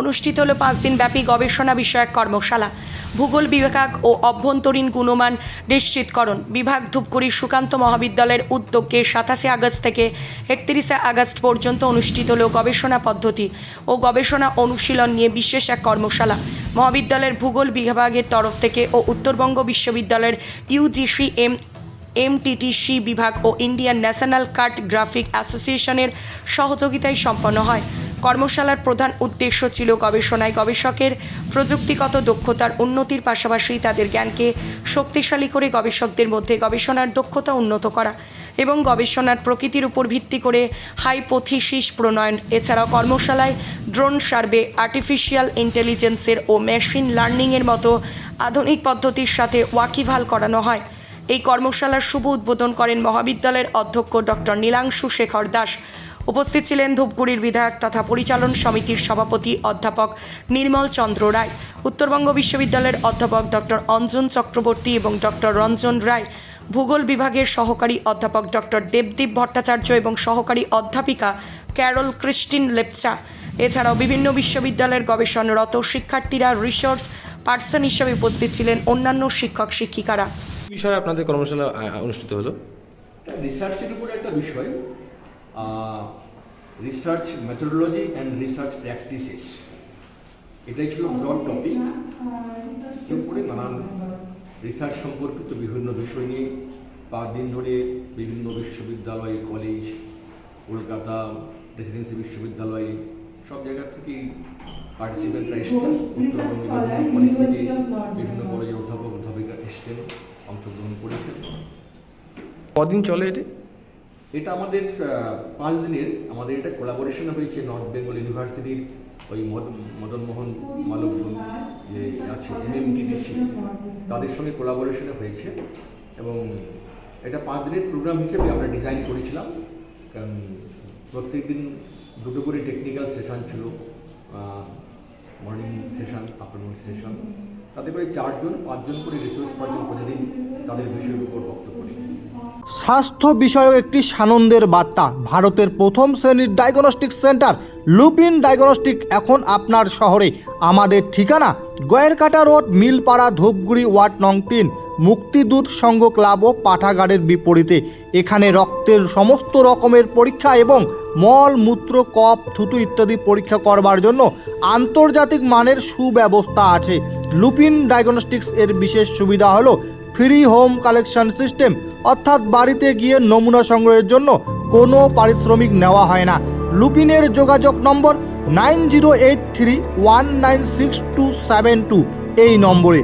অনুষ্ঠিত হলো পাঁচ দিন ব্যাপী গবেষণা বিষয়ক কর্মশালা। ভূগোল বিভাগ ও অভ্যন্তরীণ গুণমান নিশ্চিতকরণ। বিভাগ ধূপগুড়ি সুকান্ত মহাবিদ্যালয়ের উদ্যোগে সাতাশে আগস্ট থেকে একত্রিশে আগস্ট পর্যন্ত অনুষ্ঠিত হলো গবেষণা পদ্ধতি ও গবেষণা অনুশীলন নিয়ে বিশেষ এক কর্মশালা। মহাবিদ্যালয়ের ভূগোল বিভাগের তরফ থেকে ও উত্তরবঙ্গ বিশ্ববিদ্যালয়ের ইউজিসি এম, এমটিটিসি বিভাগ ও ইন্ডিয়ান ন্যাশনাল কার্ট গ্রাফিক অ্যাসোসিয়েশনের সহযোগিতায় সম্পন্ন হয়। কর্মশালার প্রধান উদ্দেশ্য ছিল গবেষণায় গবেষকের প্রযুক্তিগত দক্ষতার উন্নতির পাশাপাশি তাদের জ্ঞানকে শক্তিশালী করে গবেষকদের মধ্যে গবেষণার দক্ষতা উন্নত করা এবং গবেষণার প্রকৃতির উপর ভিত্তি করে হাইপোথিসিস প্রণয়ন। এছাড়াও কর্মশালায় ড্রোন সার্ভে, আর্টিফিশিয়াল ইন্টেলিজেন্সের ও মেশিন লার্নিংয়ের মতো আধুনিক পদ্ধতির সাথে ওয়াকিভাল করানো হয়। এই কর্মশালার শুভ উদ্বোধন করেন মহাবিদ্যালয়ের অধ্যক্ষ ডক্টর নীলাংশু শেখর দাস। উপস্থিত ছিলেন ধূপগুড়ির বিধায়ক তথা পরিচালন সমিতির সভাপতি অধ্যাপক নির্মল চন্দ্র রায় উত্তরবঙ্গ বিশ্ববিদ্যালয়ের অধ্যাপক ডক্টর অঞ্জন চক্রবর্তী এবং ডক্টর রঞ্জন রায় ভূগোল বিভাগের সহকারী অধ্যাপক ডক্টর দেবদীপ ভট্টাচার্য এবং সহকারী অধ্যাপিকা ক্যারল ক্রিস্টিন লেপচা। এছাড়াও বিভিন্ন বিশ্ববিদ্যালয়ের গবেষণারত শিক্ষার্থীরা রিসোর্স পার্সন হিসেবে উপস্থিত ছিলেন অন্যান্য শিক্ষক শিক্ষিকারা। বিষয়ে আপনাদের কর্মশালা অনুষ্ঠিত হলো? রিসার্চের উপরে একটা বিষয় research methodology and research practices এটাই ছিল ব্রড টপিক উপরে নানান রিসার্চ সম্পর্কিত বিভিন্ন বিষয় নিয়ে পাঁচ দিন ধরে বিভিন্ন বিশ্ববিদ্যালয় কলেজ কলকাতা প্রেসিডেন্সি বিশ্ববিদ্যালয়, সব জায়গা থেকেই পার্টিসিপেন্টরা এসেছেন। উত্তরবঙ্গের বিভিন্ন কলেজ থেকে বিভিন্ন কলেজের অধ্যাপক, অধ্যাপিকা এসেছেন, অংশগ্রহণ করেছেন। কদিন চলে এটি? এটা আমাদের পাঁচ দিনের, আমাদের এটা কোলাবোরেশন হয়েছে নর্থ বেঙ্গল ইউনিভার্সিটির ওই মদ- মদন মোহন মালব যে আছে এমএমটিডিসি তাদের সঙ্গে কোলাবোরেশনে হয়েছে এবং এটা পাঁচ দিনের প্রোগ্রাম হিসেবে আমরা ডিজাইন করেছিলাম। কারণ প্রত্যেক দিন দুটো করে টেকনিক্যাল সেশন ছিল মর্নিং সেশন আফটারনুন সেশন তাতে করে চারজন, পাঁচজন করে রিসোর্স পার্সন প্রতিদিন তাদের বিষয়ের উপর বক্তব্য স্বাস্থ্য বিষয়ক একটি সানন্দের বার্তা। ভারতের প্রথম শ্রেণির ডায়াগনস্টিক সেন্টার লুপিন ডায়াগনস্টিক এখন আপনার শহরে। আমাদের ঠিকানা, গয়েরকাটা রোড, মিলপাড়া, ধূপগুড়ি ওয়ার্ড নং তিন। মুক্তিদূত সংঘ ক্লাব ও পাঠাগারের বিপরীতে। এখানে রক্তের সমস্ত রকমের পরীক্ষা এবং মল, মূত্র কপ থুতু ইত্যাদি পরীক্ষা করবার জন্য আন্তর্জাতিক মানের সুব্যবস্থা আছে। লুপিন ডায়াগনস্টিক্স এর বিশেষ সুবিধা হলো ফ্রি হোম কালেকশন সিস্টেম, অর্থাৎ বাড়িতে গিয়ে নমুনা সংগ্রহের জন্য কোনো পারিশ্রমিক নেওয়া হয় না। লুপিনের যোগাযোগ নম্বর nine zero eight three one nine six two seven two এই নম্বরে।